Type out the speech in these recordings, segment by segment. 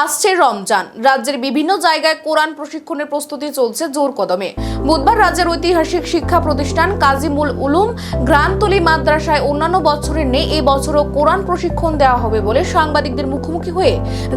আসছে রমজান। রাজ্যের বিভিন্ন জায়গায় কোরআন প্রশিক্ষণের প্রস্তুতি চলছে জোর কদমে। বুধবার রাজ্যের ঐতিহাসিক শিক্ষা প্রতিষ্ঠান কাজিমুল উলুম গ্রামতলি মাদ্রাসায় অন্যান্য বছরের নেই, এই বছরও কোরআন প্রশিক্ষণ দেওয়া হবে বলে সাংবাদিকদের মুখোমুখি হয়ে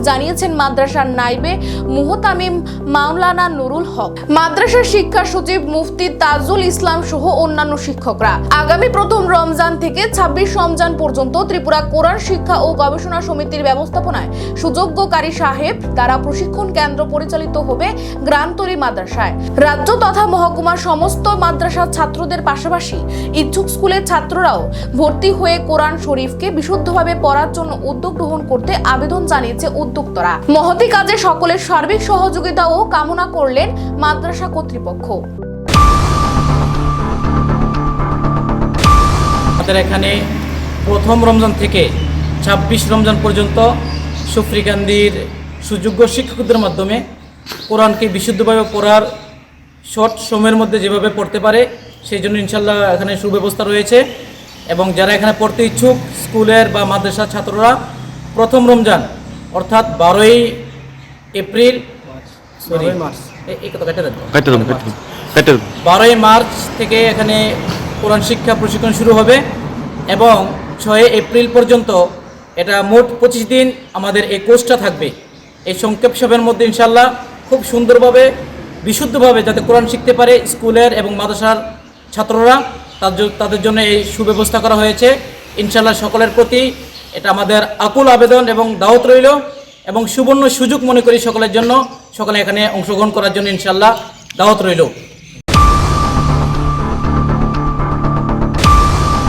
জানিয়েছেন মাদ্রাসার নাইবে মুহতামিম মাওলানা নুরুল হক। মাদ্রাসার শিক্ষা সচিব মুফতি তাজুল ইসলাম সহ অন্যান্য শিক্ষকরা। আগামী প্রথম রমজান থেকে ছাব্বিশ রমজান পর্যন্ত ত্রিপুরা কোরআন শিক্ষা ও গবেষণা সমিতির ব্যবস্থাপনায় সুযোগ্যকারী সাহেব দ্বারা প্রশিক্ষণ কেন্দ্র পরিচালিত হবে গ্রামতলী মাদ্রাসায়। রাজ্য তথা মহকুমার সমস্ত মাদ্রাসার ছাত্রদের পাশাপাশি ইচ্ছুক স্কুলের ছাত্ররাও ভর্তি হয়ে কোরআন শরীফকে বিশুদ্ধভাবে পড়ার জন্য উদ্যোগ গ্রহণ করতে আবেদন জানিয়েছে উদ্যোক্তরা। মহতি কাজে সকলের সার্বিক সহযোগিতাও কামনা করলেন মাদ্রাসা কর্তৃপক্ষ। আমাদের এখানে প্রথম রমজান থেকে ছাব্বিশ রমজান পর্যন্ত সুফ্রিকান্দির সুযোগ্য শিক্ষকদের মাধ্যমে কোরআনকে বিশুদ্ধভাবে পড়ার শর্ট সময়ের মধ্যে যেভাবে পড়তে পারে সেই জন্য ইনশাল্লাহ এখানে সুব্যবস্থা রয়েছে। এবং যারা এখানে পড়তে ইচ্ছুক স্কুলের বা মাদ্রাসার ছাত্ররা প্রথম রমজান অর্থাৎ বারোই এপ্রিল সরি এই কথা কেটে রাখব কেটে দেবো কেটে দেবো কেটে দেবো। বারোই মার্চ থেকে এখানে কোরআন শিক্ষা প্রশিক্ষণ শুরু হবে এবং ছয় এপ্রিল পর্যন্ত এটা মোট পঁচিশ দিন আমাদের এই কোর্সটা থাকবে। এই সংক্ষেপ সবের মধ্যে ইনশাল্লাহ খুব সুন্দরভাবে, বিশুদ্ধভাবে যাতে কোরআন শিখতে পারে স্কুলের এবং মাদ্রাসার ছাত্ররা তাদের জন্য এই সুব্যবস্থা করা হয়েছে। ইনশাল্লাহ সকলের প্রতি এটা আমাদের আকুল আবেদন এবং দাওয়াত রইল এবং সুবর্ণ সুযোগ মনে করি সকলের জন্য। সকলে এখানে অংশগ্রহণ করার জন্য ইনশাল্লাহ দাওয়াত রইল।